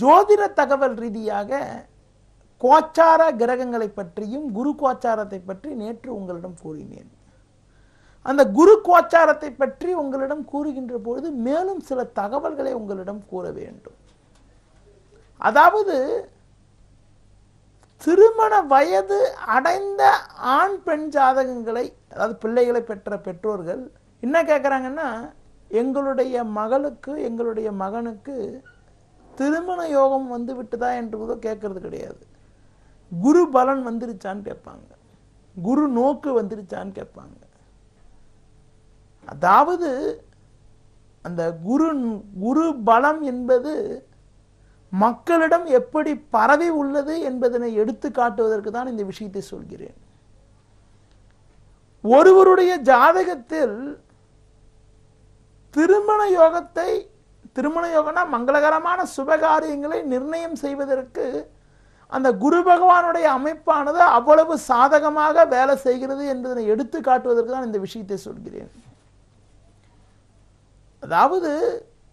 ஜோதிட தகவல் ரீதியாக கோச்சார கிரகங்களை பற்றியும் குரு கோச்சாரத்தை பற்றி நேற்று உங்களிடம் கூறினேன். அந்த குரு கோச்சாரத்தை பற்றி உங்களிடம் கூறுகின்ற பொழுது மேலும் சில தகவல்களை உங்களிடம் கூற வேண்டும். அதாவது திருமண வயது அடைந்த ஆண் பெண் ஜாதகங்களை அதாவது பிள்ளைகளை பெற்ற பெற்றோர்கள் என்ன கேட்குறாங்கன்னா எங்களுடைய மகளுக்கு எங்களுடைய மகனுக்கு திருமண யோகம் வந்து விட்டுதா என்று கூட கேட்கறது கிடையாது. குரு பலன் வந்துருச்சான்னு கேட்பாங்க. குரு நோக்கு வந்துருச்சான்னு கேட்பாங்க. அதாவது அந்த குரு குரு பலம் என்பது மக்களிடம் எப்படி பரவி உள்ளது என்பதனை எடுத்து காட்டுவதற்கு தான் இந்த விஷயத்தை சொல்கிறேன். ஒருவருடைய ஜாதகத்தில் திருமண யோகத்தை திருமண யோகம்னா மங்களகரமான சுபகாரியங்களை நிர்ணயம் செய்வதற்கு அந்த குரு பகவானுடைய அமைப்பானது அவ்வளவு சாதகமாக வேலை செய்கிறது என்பதனை எடுத்து காட்டுவதற்கு தான் இந்த விஷயத்தை சொல்கிறேன். அதாவது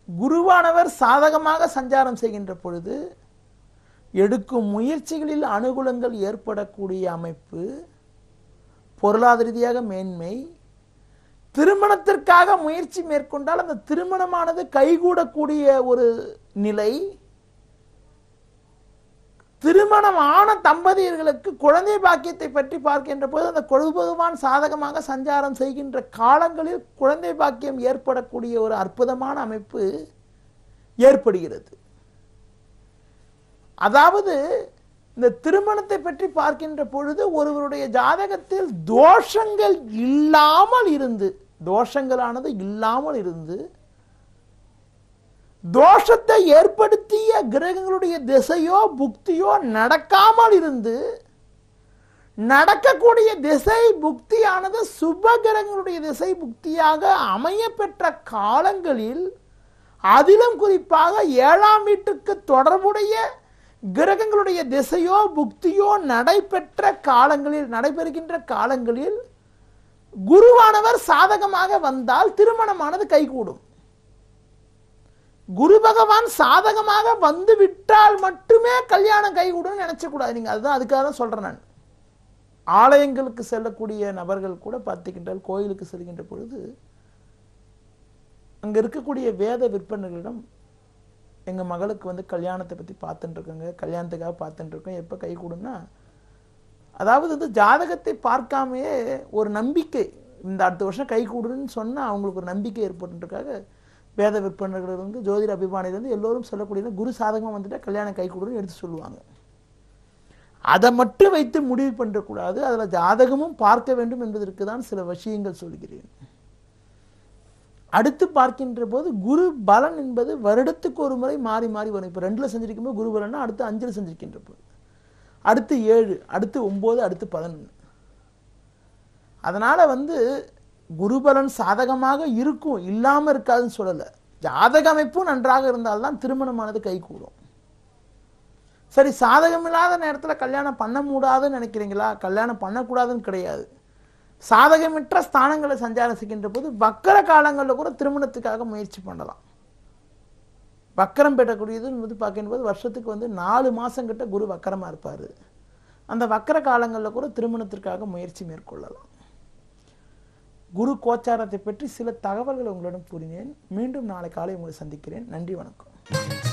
குருவானவர் சாதகமாக சஞ்சாரம் செய்கின்ற பொழுது எடுக்கும் முயற்சிகளில் அனுகூலங்கள் ஏற்படக்கூடிய அமைப்பு பொருளாதார ரீதியாக மேன்மை திருமணத்திற்காக முயற்சி மேற்கொண்டால் அந்த திருமணமானது கைகூடக்கூடிய ஒரு நிலை. திருமணம் ஆன தம்பதியர்களுக்கு குழந்தை பாக்கியத்தை பற்றி பார்க்கின்ற போது அந்த கொழு பகவான் சாதகமாக சஞ்சாரம் செய்கின்ற காலங்களில் குழந்தை பாக்கியம் ஏற்படக்கூடிய ஒரு அற்புதமான அமைப்பு ஏற்படுகிறது. அதாவது இந்த திருமணத்தை பற்றி பார்க்கின்ற பொழுது ஒருவருடைய ஜாதகத்தில் தோஷங்கள் இல்லாமல் இருந்து தோஷங்களானது இல்லாமல் இருந்து தோஷத்தை ஏற்படுத்திய கிரகங்களுடைய திசையோ புக்தியோ நடக்காமல் இருந்து நடக்கக்கூடிய திசை புக்தியானது சுப கிரகங்களுடைய திசை புக்தியாக அமைய பெற்ற காலங்களில் அதிலும் குறிப்பாக ஏழாம் வீட்டுக்கு தொடர்புடைய கிரகங்களுடைய திசையோ புக்தியோ நடைபெற்ற காலங்களில் நடைபெறுகின்ற காலங்களில் குருவானவர் சாதகமாக வந்தால் திருமணமானது கைகூடும். குரு பகவான் சாதகமாக வந்து விட்டால் மட்டுமே கல்யாணம் கைகூடும் நினைச்சக்கூடாது. நீங்க அதுதான் அதுக்காக தான் சொல்றேன் நான். ஆலயங்களுக்கு செல்லக்கூடிய நபர்கள் கூட பார்த்துக்கின்றால் கோயிலுக்கு செல்கின்ற பொழுது அங்க இருக்கக்கூடிய வேத விற்பனைகளிடம் எங்கள் மகளுக்கு வந்து கல்யாணத்தை பற்றி பார்த்துட்டுருக்கோங்க கல்யாணத்துக்காக பார்த்துட்டுருக்கோம் இருக்கோம் கை கூடும்னா அதாவது வந்து ஜாதகத்தை பார்க்காமையே ஒரு நம்பிக்கை இந்த அடுத்த வருஷம் கை கூடுன்னு சொன்னால் அவங்களுக்கு ஒரு நம்பிக்கை ஏற்பட்டுருக்காக வேத விற்பனர்கள்லேருந்து ஜோதிட அபிமானிலேருந்து எல்லோரும் சொல்லக்கூடிய குரு சாதகம் வந்துட்டால் கல்யாணம் கை கூடுன்னு எடுத்து சொல்லுவாங்க. அதை மட்டும் வைத்து முடிவு பண்ணக்கூடாது. அதில் ஜாதகமும் பார்க்க வேண்டும் என்பதற்கு தான் சில விஷயங்கள் சொல்கிறேன். அடுத்து பார்க்கின்ற போது குரு பலன் என்பது வருடத்துக்கு ஒரு முறை மாறி மாறி வரும். இப்போ ரெண்டில் செஞ்சிருக்கும் போது குரு பலன்னா அடுத்து அஞ்சில் செஞ்சிருக்கின்ற போது. அடுத்து ஏழு அடுத்து ஒம்பது அடுத்து பதினொன்று அதனால வந்து குருபலன் சாதகமாக இருக்கும் இல்லாமல் இருக்காதுன்னு சொல்லலை. ஜாதக அமைப்பும் நன்றாக இருந்தால்தான் திருமணமானது கைகூடும் சரி சாதகம் இல்லாத நேரத்துல கல்யாணம் பண்ண முடியாதுன்னு நினைக்கிறீங்களா? கல்யாணம் பண்ணக்கூடாதுன்னு கிடையாது. சாதகமற்ற ஸ்தானங்களை சஞ்சாரம் செய்கின்ற போது வக்கர காலங்களில் கூட திருமணத்துக்காக முயற்சி பண்ணலாம். வக்கரம் பெறக்கூடியதுன்னு வந்து பார்க்கின்ற போது வருஷத்துக்கு வந்து நாலு மாதம் கிட்ட குரு வக்கரமாக இருப்பார். அந்த வக்கர காலங்களில் கூட திருமணத்திற்காக முயற்சி மேற்கொள்ளலாம். குரு கோச்சாரத்தை பற்றி சில தகவல்களை உங்களிடம் கூறினேன். மீண்டும் நாளை காலை உங்களை சந்திக்கிறேன். நன்றி வணக்கம்.